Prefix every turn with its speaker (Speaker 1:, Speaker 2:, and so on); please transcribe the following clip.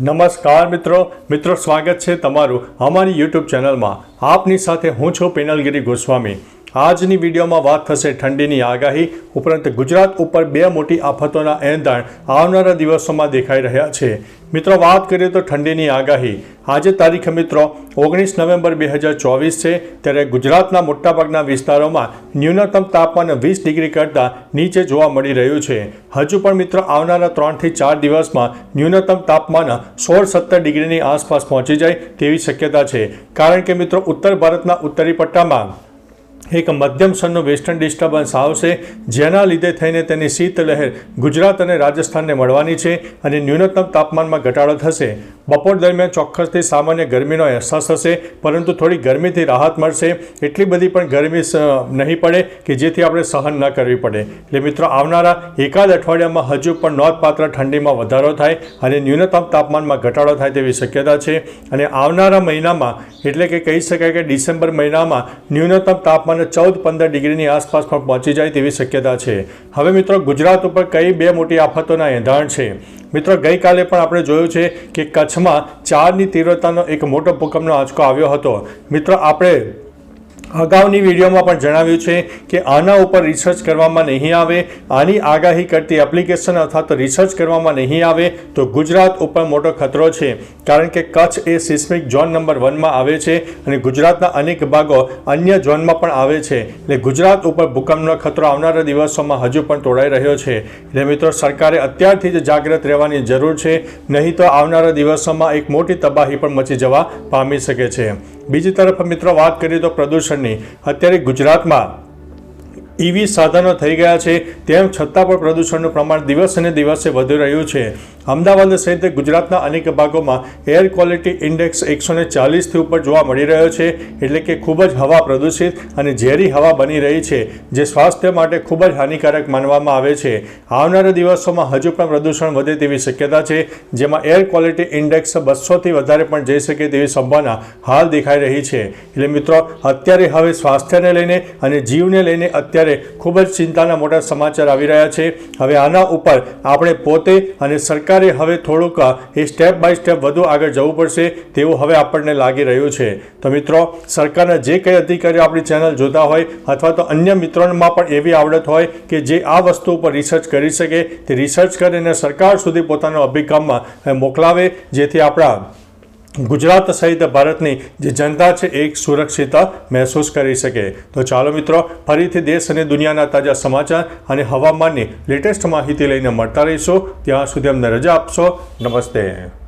Speaker 1: નમસ્કાર મિત્રો. મિત્રો, સ્વાગત છે તમારું અમારી યુટ્યુબ ચેનલમાં. આપની સાથે હું છું પેનલગીરી ગોસ્વામી. આજની વિડીયોમાં વાત થશે ઠંડીની આગાહી ઉપરાંત ગુજરાત ઉપર બે મોટી આફતોના એંધાણ આવનારા દિવસોમાં દેખાઈ રહ્યા છે. મિત્રો, વાત કરીએ તો ઠંડીની આગાહી. આજે તારીખ મિત્રો ઓગણીસ નવેમ્બર બે હજાર ચોવીસ છે, ત્યારે ગુજરાતના મોટાભાગના વિસ્તારોમાં ન્યૂનતમ તાપમાન વીસ ડિગ્રી કરતાં નીચે જોવા મળી રહ્યું છે. હજુ પણ મિત્રો આવનારા ત્રણથી ચાર દિવસમાં ન્યૂનતમ તાપમાન સોળ સત્તર ડિગ્રીની આસપાસ પહોંચી જાય તેવી શક્યતા છે. કારણ કે મિત્રો ઉત્તર ભારતના ઉત્તરી પટ્ટામાં એક મધ્યમ સ્તરનું વેસ્ટર્ન ડિસ્ટર્બન્સ આવશે, જેના લીધે થઈને તેની શીતલહેર ગુજરાત અને રાજસ્થાનને મળવાની છે અને ન્યૂનતમ તાપમાનમાં ઘટાડો થશે. બપોર દરમિયાન ચોક્કસથી સામાન્ય ગરમીનો અહેસાસ થશે, પરંતુ થોડી ગરમીથી રાહત મળશે. એટલી બધી પણ ગરમી નહીં પડે કે જેથી આપણે સહન ન કરવી પડે. એટલે મિત્રો, આવનારા એકાદ અઠવાડિયામાં હજુ પણ નોંધપાત્ર ઠંડીમાં વધારો થાય અને ન્યૂનતમ તાપમાનમાં ઘટાડો થાય તેવી શક્યતા છે. અને આવનારા મહિનામાં, એટલે કે કહી શકાય કે ડિસેમ્બર મહિનામાં, ન્યૂનતમ તાપમાન ચૌદ પંદર ડિગ્રીની આસપાસ પણ પહોંચી જાય તેવી શક્યતા છે. હવે મિત્રો, ગુજરાત ઉપર કઈ બે મોટી આફતોના એંધાણ છે? મિત્રો, ગઈકાલે પણ આપણે જોયું છે કે કચ્છમાં ચારની તીવ્રતાનો એક મોટો ભૂકંપનો આંચકો આવ્યો હતો. મિત્રો, આપણે અગાઉની વિડીયોમાં પણ જણાવ્યું છે કે આના ઉપર રિસર્ચ કરવામાં નહીં આવે, આની આગાહી કરતી એપ્લિકેશન અથવા તો રિસર્ચ કરવામાં નહીં આવે તો ગુજરાત ઉપર મોટો ખતરો છે. કારણ કે કચ્છ એ સિસ્મિક ઝોન નંબર વનમાં આવે છે અને ગુજરાતના અનેક ભાગો અન્ય ઝોનમાં પણ આવે છે. એટલે ગુજરાત ઉપર ભૂકંપનો ખતરો આવનારા દિવસોમાં હજુ પણ તોડાઈ રહ્યો છે. એટલે મિત્રો, સરકારે અત્યારથી જ જાગૃત રહેવાની જરૂર છે. નહીં તો આવનારા દિવસોમાં એક મોટી તબાહી પણ મચી જવા પામી શકે છે. બીજી તરફ મિત્રો વાત કરીએ તો પ્રદૂષણની. અત્યારે ગુજરાતમાં ઈવી સાધનો થઈ ગયા છે, તેમ છતાં પણ પ્રદૂષણનું પ્રમાણ દિવસે ને દિવસે વધી રહ્યું છે. અમદાવાદ સહિત ગુજરાતના અનેક ભાગોમાં એર ક્વોલિટી ઇન્ડેક્સ એકસો ને ચાલીસથી ઉપર જોવા મળી રહ્યો છે, એટલે કે ખૂબ જ હવા પ્રદૂષિત અને ઝેરી હવા બની રહી છે, જે સ્વાસ્થ્ય માટે ખૂબ જ હાનિકારક માનવામાં આવે છે. આવનારા દિવસોમાં હજુ પણ પ્રદૂષણ વધે તેવી શક્યતા છે, જેમાં એર ક્વોલિટી ઇન્ડેક્સ બસોથી વધારે પણ જઈ શકે તેવી સંભાવના હાલ દેખાઈ રહી છે. એટલે મિત્રો, અત્યારે હવે સ્વાસ્થ્યને લઈને અને જીવને લઈને અત્યારે ખૂબ જ ચિંતાના મોટા સમાચાર આવી રહ્યા છે. હવે આના ઉપર આપણે પોતે અને સરકારે હવે થોડુંક એ સ્ટેપ બાય સ્ટેપ વધુ આગળ જવું પડશે તેવું હવે આપણને લાગી રહ્યું છે. તો મિત્રો, સરકારના જે કંઈ અધિકારીઓ આપણી ચેનલ જોતા હોય અથવા તો અન્ય મિત્રોમાં પણ એવી આવડત હોય કે જે આ વસ્તુ ઉપર રિસર્ચ કરી શકે, તે રિસર્ચ કરીને સરકાર સુધી પોતાનો અભિગમમાં મોકલાવે, જેથી આપણા ગુજરાત સહિત ભારતની જે જનતા છે એ સુરક્ષિત મહેસૂસ કરી શકે. તો ચાલો મિત્રો, ફરીથી દેશ અને દુનિયાના તાજા સમાચાર અને હવામાનની લેટેસ્ટ માહિતી લઈને મળતા રહીશું. ત્યાં સુધી અમને રજા આપશો. નમસ્તે.